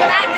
Yeah.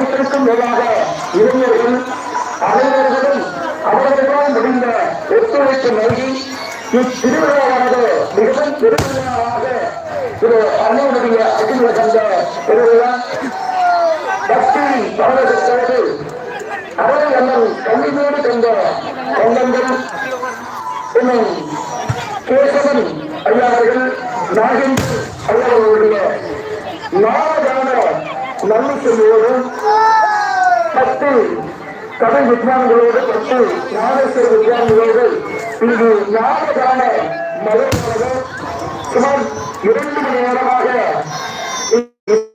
அனைத்திற்கும் மேலாக இளைஞர்கள் அனைவர்களும் அவர்களால் முடிந்த ஒத்துழைப்பு நல்கி இத்திருவிழாவானது மிகவும் பெருவிழாவாக திரு அண்ணனுடைய அகில கண்ட பெருவிழா பக்தி பாரதத்தோடு அவரை அண்ணன் கண்ணிமேடு கண்ட கண்டங்கள் இன்னும் கேசவன் ஐயா அவர்கள் நாகேந்திரன் ஐயா அவர்களுடைய நாடான நம்பிக்கையோடு பத்து கதை வித்வான்களோடு பத்து ஞானேஸ்வர வித்வான்களோடு இங்கு நாடகான மலர்களோடு சுமார் இரண்டு மணி நேரமாக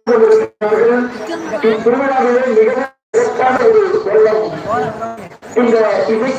கொண்டிருக்கிறார்கள் இத்திருவிழாவிலே மிகவும் சிறப்பான ஒரு வெள்ளம். இந்த இசை